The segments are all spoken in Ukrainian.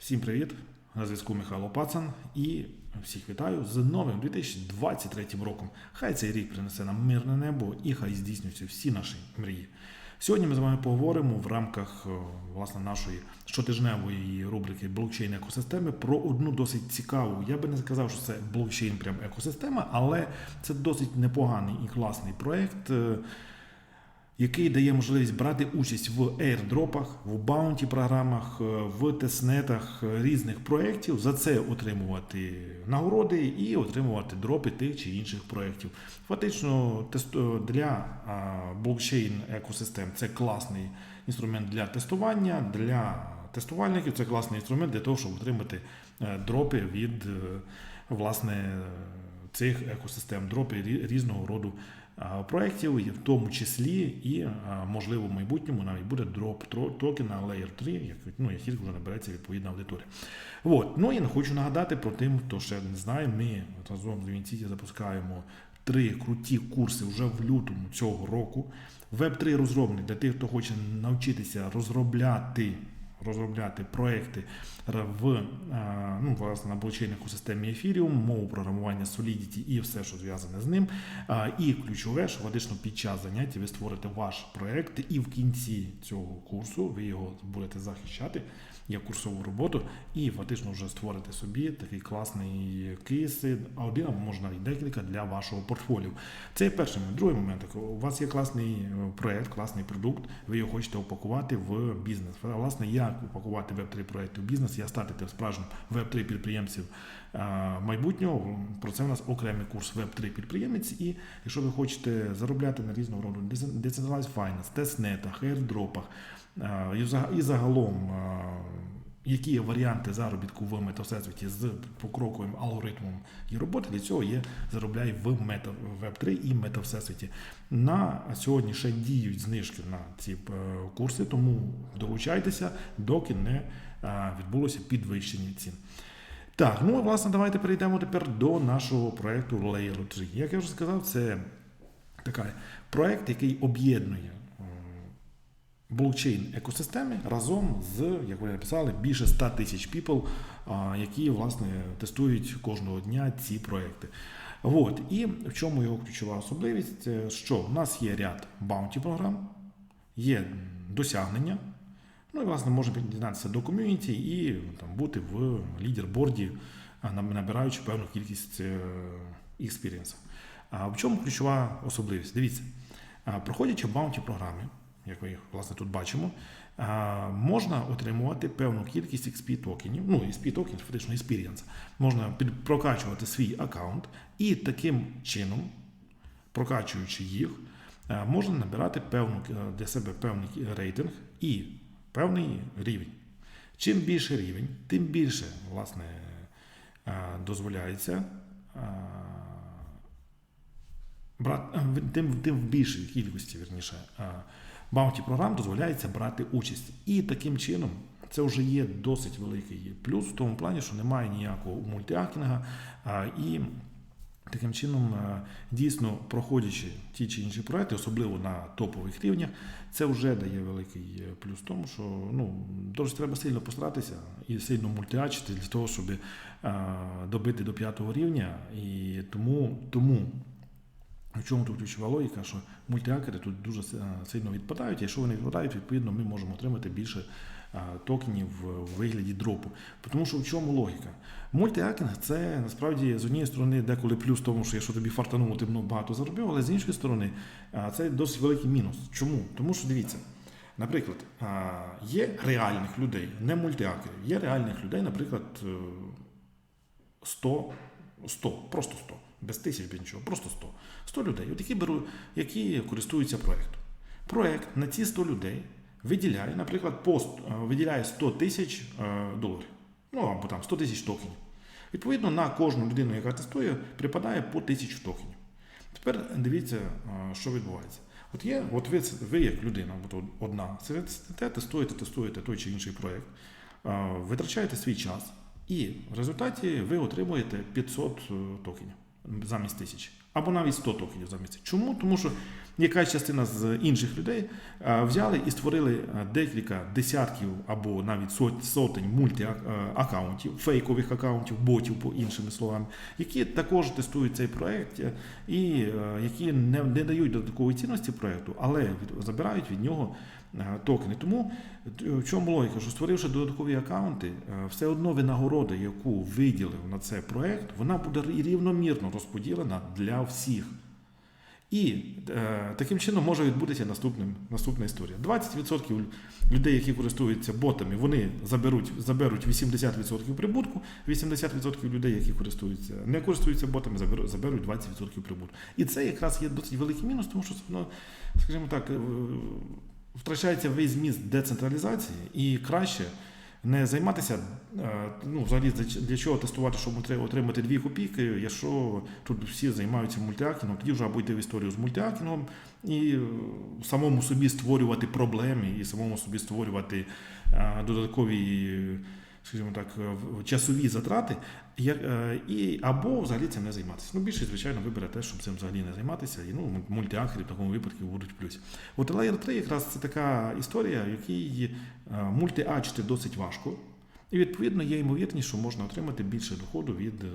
Всім привіт! На зв'язку Михайло Пацан і всіх вітаю з новим 2023 роком. Хай цей рік принесе нам мирне небо і хай здійснюються всі наші мрії. Сьогодні ми з вами поговоримо в рамках е, власне нашої щотижневої рубрики блокчейн екосистеми про одну досить цікаву. Я би не сказав, що це блокчейн прям екосистема, але це досить непоганий і класний проект. Е, який дає можливість брати участь в ейрдропах, в баунті програмах, е, в тестнетах е, різних проєктів, за це отримувати нагороди і отримувати дропи тих чи інших проєктів. Фактично, для блокчейн екосистем це класний інструмент для тестування. Для тестувальників це класний інструмент для того, щоб отримати е, дропи від е, власне е, цих екосистем, дропи різного роду проєктів, в тому числі і, можливо, в майбутньому навіть буде дроп токена Layer 3, як, ну, як тільки вже набереться відповідна аудиторія. От. Ну і хочу нагадати про тим, хто ще не знає, ми разом з Вінціті запускаємо три круті курси вже в лютому цього року. Web3 розробник для тих, хто хоче навчитися розробляти. Розробляти проекти в а, ну, власне, на блокчейн екосистемі Ethereum, мову програмування Solidity і все, що зв'язане з ним. І ключове, що фактично під час заняття ви створите ваш проект, і в кінці цього курсу ви його будете захищати як курсову роботу, і фактично вже створите собі такий класний кейс, один або можна навіть декілька для вашого портфоліо. Це перший момент. Другий момент. У вас є класний е, проект, класний продукт, ви його хочете упакувати в бізнес. Власне, як упакувати веб-3 проекти в бізнес, як стати справжнім веб-3 підприємців е, майбутнього. Про це у нас окремий курс веб 3 підприємець. І якщо ви хочете заробляти на різного роду Decentralized Finance, тестнетах, airdropах і загалом. Які є варіанти заробітку в метавсесвіті з покроковим алгоритмом і роботи для цього є заробляй в мета Web3 і метавсесвіті. На сьогодні ще діють знижки на ці е, курси, тому долучайтеся, доки не е, відбулося підвищення цін. Так, ну власне, давайте перейдемо тепер до нашого проекту Layer 3. Як я вже сказав, це такий проект, який об'єднує блокчейн екосистеми разом з, як ви написали, більше 100 тисяч а, які власне тестують кожного дня ці проекти. От. І в чому його ключова особливість? Е, Що в нас є ряд баунті програм, є досягнення. Ну і власне можна під'єднатися до ком'юніті і там бути в лідерборді, набираючи певну кількість експірієнсу. А в чому ключова особливість? Дивіться, проходячи баунті програми, як ми їх власне тут бачимо, можна отримувати певну кількість XP токенів, ну XP токенів, фактично experience. Можна прокачувати свій аккаунт і таким чином, прокачуючи їх, можна набирати певну е, для себе певний рейтинг і певний рівень. Чим більше рівень, тим більше власне дозволяється брат, тим, тим в більшій кількості, вірніше, баунті програм дозволяється брати участь. І таким чином це вже є досить великий плюс в тому плані, що немає ніякого мультиакінга. І таким чином, е, дійсно, проходячи ті чи інші проекти, особливо на топових рівнях, це вже дає великий е, плюс в тому, що ну, дуже треба сильно постаратися і сильно мультиачити для того, щоб е, добити до п'ятого рівня. І тому, тому в чому тут ключова логіка, що мультиакери тут дуже е, сильно відпадають, і якщо вони відпадають, відповідно ми можемо отримати більше е, токенів в вигляді дропу. Тому що в чому логіка? Мультиакінг це насправді з однієї сторони деколи плюс тому, що якщо тобі фартануло, ти ну, багато заробив, але з іншої сторони е, це досить великий мінус. Чому? Тому що дивіться. Наприклад, є реальних людей, не мультиакерів, є реальних людей, наприклад, е, 100, 100, просто 100, без тисяч, без нічого, просто 100. 100 людей, от які, беру, які користуються проєктом. Проєкт на ці 100 людей виділяє, наприклад, пост, е, виділяє 100 тисяч е, доларів, ну або там 100 тисяч токенів. Відповідно, на кожну людину, яка тестує, припадає по тисячу токенів. Тепер дивіться, е, що відбувається. От є, от ви, ви як людина, от одна, сидите, тестуєте, тестуєте той чи інший проєкт, витрачаєте свій час, і в результаті ви отримуєте 500 токенів. Замість тисячі, або навіть 100 токенів замість. тисячі. Чому? Тому що якась частина з інших людей взяли і створили декілька десятків або навіть сот- сотень мультиаккаунтів, фейкових аккаунтів, ботів, по іншими словами, які також тестують цей проект е, і е, які не, не дають додаткової цінності проекту, але забирають від нього е, токени. Тому в чому логіка? Що створивши додаткові аккаунти, все одно винагорода, яку виділив на цей проект, вона буде рівномірно розподілена для всіх. І е, таким чином може відбутися наступним, наступна історія. 20% людей, які користуються ботами, вони заберуть, заберуть 80% прибутку, 80% людей, які користуються, не користуються ботами, заберуть, заберуть 20% прибутку. І це якраз є досить великий мінус, тому що воно, скажімо так, е, втрачається весь зміст децентралізації і краще. Не займатися, е, ну, взагалі, для- чого тестувати, щоб отри- отримати дві копійки, якщо тут всі займаються мультиакіном, тоді вже або йти в історію з мультиакіном і е, самому собі створювати проблеми, і самому собі створювати е, додаткові, скажімо так, е, часові затрати, е, і, або взагалі цим не займатися. Ну, більше, звичайно, вибере те, щоб цим взагалі не займатися, і ну, мультиакери в такому випадку будуть плюс. От Layer 3 якраз це така історія, в якій мульти-ачити досить важко. І відповідно є ймовірність, що можна отримати більше доходу від е,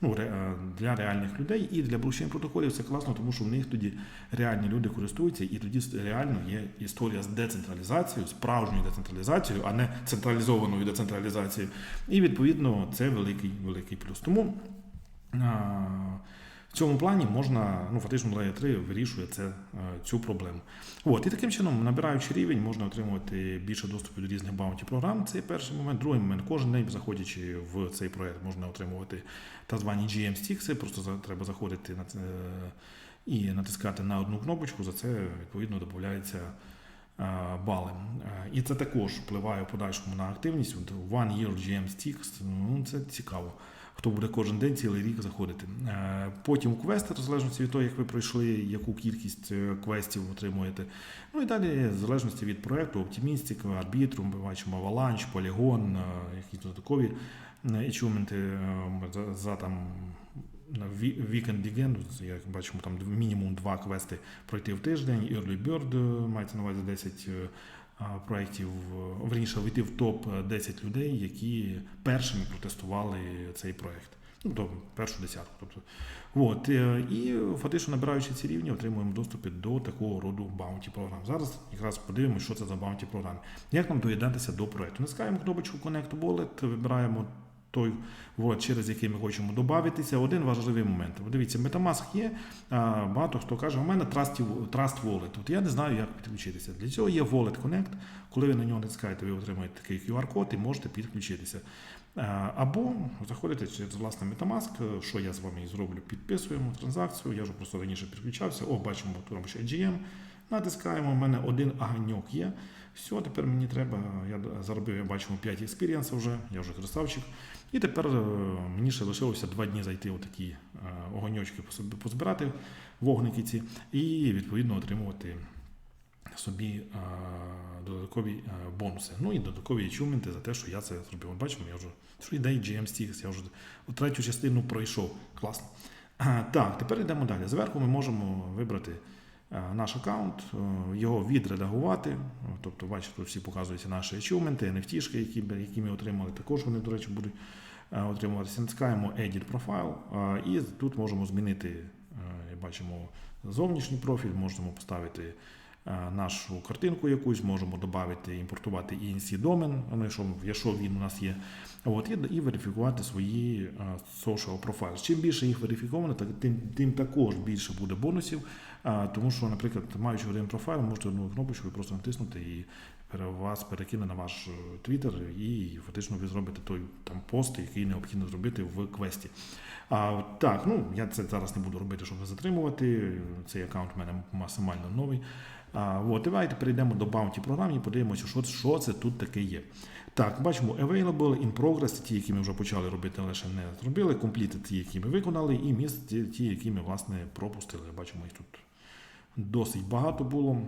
ну, е, для реальних людей. І для блокчейн протоколів це класно, тому що в них тоді реальні люди користуються, і тоді реально є історія з децентралізацією, справжньою децентралізацією, а не централізованою децентралізацією. І відповідно це великий великий плюс. Тому в цьому плані можна, ну фактично Layer 3 вирішує це, е, цю проблему. От, і таким чином, набираючи рівень, можна отримувати більше доступу до різних баунті програм. Це перший момент. Другий момент, кожен день, заходячи в цей проект, можна отримувати так звані GM стікси. Просто треба заходити на це і натискати на одну кнопочку. За це відповідно додається е, бали. Е, І це також впливає в подальшому на активність. One Year GM Sticks, ну це цікаво. Хто буде кожен день цілий рік заходити. Е, Потім квести, в залежності від того, як ви пройшли, яку кількість е, квестів отримуєте. Ну і далі, в залежності від проекту, Optimistic, Arbitrum, ми бачимо Avalanche, Polygon, е, якісь додаткові ачувменти за, там на Weekend Weekend, як бачимо, там мінімум два квести пройти в тиждень, Early Bird, мається на увазі 10 е, а, проєктів, е, верніше вийти в топ 10 людей, які першими протестували цей проєкт. Ну, то першу десятку. Тобто, от, е, і фактично набираючи ці рівні, отримуємо доступи до такого роду баунті програм. Зараз якраз подивимося, що це за баунті програми. Як нам доєднатися до проєкту? Натискаємо кнопочку Connect Wallet, вибираємо той вот, через який ми хочемо додатися. Один важливий момент. Дивіться, Metamask є. Багато хто каже, у мене Trust, Wallet. От я не знаю, як підключитися. Для цього є Wallet Connect. Коли ви на нього натискаєте, ви отримаєте такий QR-код і можете підключитися. Або заходите через власне Metamask, що я з вами і зроблю, підписуємо транзакцію. Я вже просто раніше підключався. О, бачимо, ще GM. Натискаємо, у мене один аганьок є. Все, тепер мені треба, я заробив, я бачимо 5 експірієнсів вже, я вже красавчик. І тепер е, мені ще лишилося 2 дні зайти у такі е, огоньочки позбирати, вогники ці, і відповідно отримувати собі е, додаткові бонуси. Ну і додаткові ачувменти за те, що я це зробив. От бачимо, я вже що GM Sticks, я вже третю частину пройшов. Класно. Так, тепер йдемо далі. Зверху ми можемо вибрати наш аккаунт, його відредагувати. Тобто, бачите, тут всі показуються наші ачувменти, NFT, які, які ми отримали. Також вони, до речі, будуть е, отримуватися. Натискаємо Edit Profile е, і тут можемо змінити, е, бачимо, зовнішній профіль, можемо поставити нашу картинку якусь, можемо додати, імпортувати ENC домен, ну, якщо, він у нас є. От, і, і верифікувати свої social profiles. Чим більше їх верифіковано, тим, тим також більше буде бонусів. Тому що, наприклад, маючи один профайл, можете одну кнопочку просто натиснути і вас перекине на ваш твіттер, і фактично ви зробите той там пост, який необхідно зробити в квесті. А, так, ну я це зараз не буду робити, щоб не затримувати. Цей аккаунт у мене максимально новий. А, от, давайте перейдемо до Bounty програм і подивимося, що, що це тут таке є. Так, бачимо available, in progress, ті, які ми вже почали робити, але ще не зробили. Completed, ті, які ми виконали, і міст, ті, які ми власне пропустили. Бачимо їх тут досить багато було.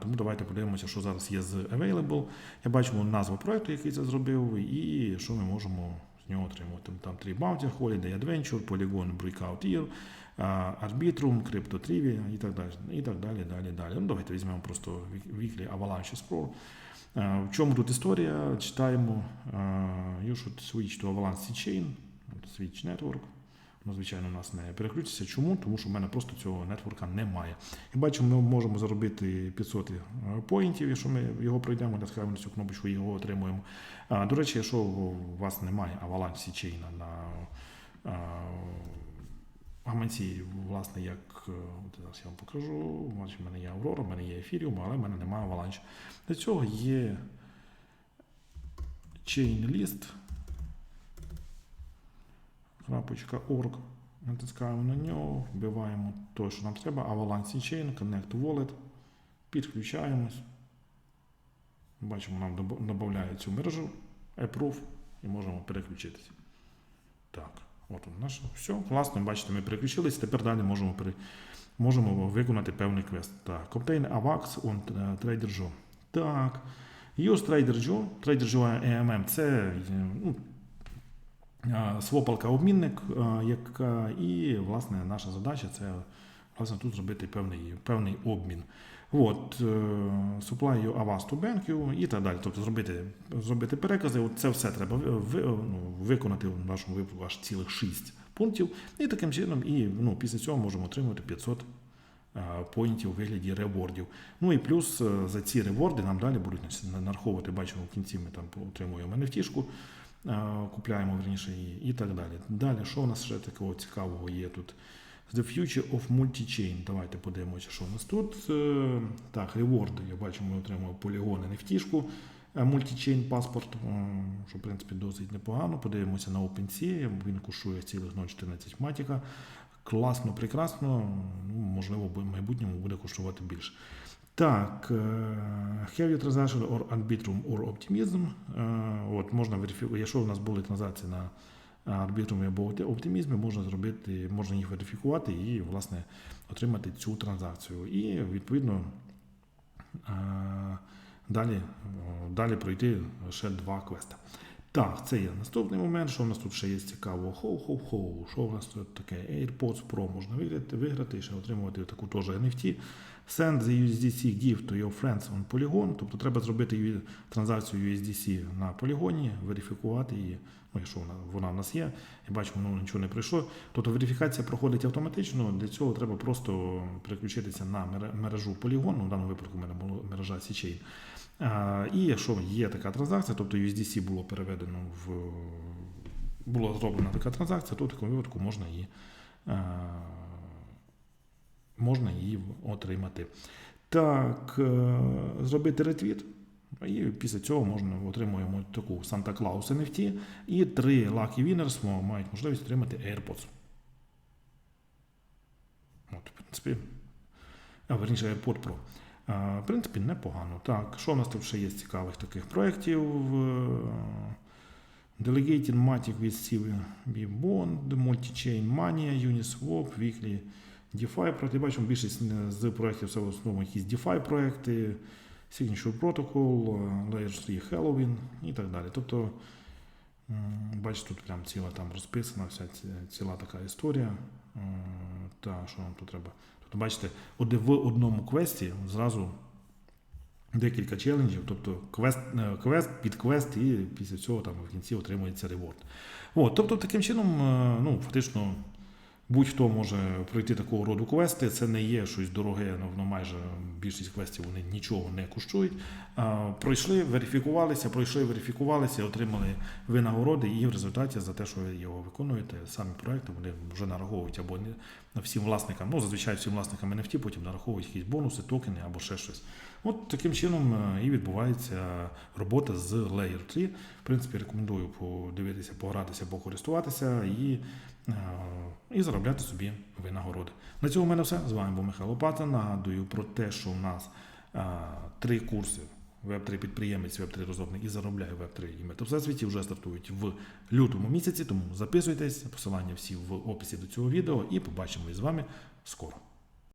Тому давайте подивимося, що зараз є з available. Я бачимо назву проекту, який це зробив, і що ми можемо з нього отримувати там три баунті, Holiday Adventure, Polygon, Breakout Year, Arbitrum, Crypto Trivia і так далі. І так далі, далі, далі. Ну, давайте візьмемо просто Weekly Avalanche Pro. В чому тут історія? Читаємо You should switch to Avalanche Chain, Switch Network. Ну, звичайно, у нас не переключиться. Чому? Тому що в мене просто цього нетворка немає. І бачимо, ми можемо заробити 500 поінтів, якщо ми його пройдемо, натискаємо на цю кнопочку і його отримуємо. А, до речі, якщо у вас немає Avalanche Chain на а, гаманці, власне, як е, от зараз я вам покажу. Бачите, в мене є Aurora, в мене є Ethereum, але в мене немає Avalanche. Для цього є chainlist. .org. Натискаємо на нього, вбиваємо те, що нам треба. Avalanche Chain, Connect Wallet. Підключаємось. Бачимо, нам додає цю мережу Approve і можемо переключитися. Так, от он наш. Все, класно, бачите, ми переключились. Тепер далі можемо, пере... можемо виконати певний квест. Так, Obtain AVAX on Trader Joe. Так. Use Trader Joe. Trader Joe AMM це ну, свопалка обмінник, а, яка і власне наша задача це власне тут зробити певний, певний обмін. От, е, supply avast to bank і так далі. Тобто зробити, зробити перекази. От це все треба ну, виконати в нашому випадку аж цілих 6 пунктів. І таким чином, і ну, після цього можемо отримати 500 е, поінтів у вигляді ревордів. Ну і плюс е, за ці реворди нам далі будуть нараховувати, бачимо, в кінці ми там отримуємо NFT-шку, е, купляємо верніше її і так далі. Далі, що у нас ще такого цікавого є тут? The Future of Multi-Chain. Давайте подивимося, що у нас тут. Е, Так, реворди. Я бачу, ми отримуємо полігон NFT-шку, е, Multi-Chain паспорт, що в принципі досить непогано. Подивимося на OpenSea, він кушує цілих 0,14 матіка. Класно, прекрасно. Ну, можливо, в майбутньому буде коштувати більше. Так, е, Heavy Transaction or Arbitrum or Optimism. Е, От, можна верифікувати, якщо в нас були транзакції на арбітрумі або оптимізмі, можна зробити, можна їх верифікувати і, власне, отримати цю транзакцію. І, відповідно, е, далі, далі пройти ще два квести. Так, це є наступний момент. Що в нас тут ще є цікаво? Хоу-хоу-хоу. Що в нас тут таке? AirPods Pro можна виграти, виграти і ще отримувати таку теж NFT. Send the USDC gift to your friends on Polygon. Тобто треба зробити транзакцію USDC на полігоні, верифікувати її. Ну, якщо вона, вона в нас є, і бачимо, ну нічого не прийшло. Тобто верифікація проходить автоматично. Для цього треба просто переключитися на мережу Polygon. Ну, в даному випадку в мене була мережа Січейн. І якщо є така транзакція, тобто USDC було переведено в була зроблена така транзакція, то в такому випадку можна її, можна її отримати. Так, е, зробити ретвіт. І після цього можна отримуємо таку Santa Claus NFT. І три Lucky Winners мають можливість отримати AirPods. От, в принципі, верніше AirPod Pro. В принципі, непогано. Так, що в нас тут ще є з цікавих таких проєктів? Е, Delegating Matic with CB Bond, Multi-Chain Mania, Uniswap, Weekly DeFi проекти. Бачимо, більшість е, з проєктів це в основному якісь DeFi проекти, Signature Protocol, е, Layer 3 Halloween і так далі. Тобто, бачите, тут прям ціла там розписана, вся ціла така історія. Та, що нам тут треба? Тобто, бачите, в одному квесті зразу декілька челенджів, тобто квест, е, квест під квест, і після цього там в кінці отримується реворд. От, тобто, таким чином, е, ну, фактично, будь-хто може пройти такого роду квести. Це не є щось дороге, ну, воно майже більшість квестів вони нічого не коштують. Пройшли, верифікувалися, пройшли, верифікувалися, отримали винагороди, і в результаті за те, що ви його виконуєте, самі проекти вони вже нараховують або не всім власникам, ну зазвичай всім власникам NFT, потім нараховують якісь бонуси, токени або ще щось. От таким чином е, і відбувається робота з Layer 3. В принципі, рекомендую подивитися, погратися, покористуватися і, і заробляти собі винагороди. На цьому в мене все. З вами був Михайло Пацан. Нагадую про те, що у нас е, три курси. Веб-3 підприємець, веб-3 розробник і заробляє веб-3 і мета всесвіті вже стартують в лютому місяці, тому записуйтесь, посилання всі в описі до цього відео і побачимо з вами скоро.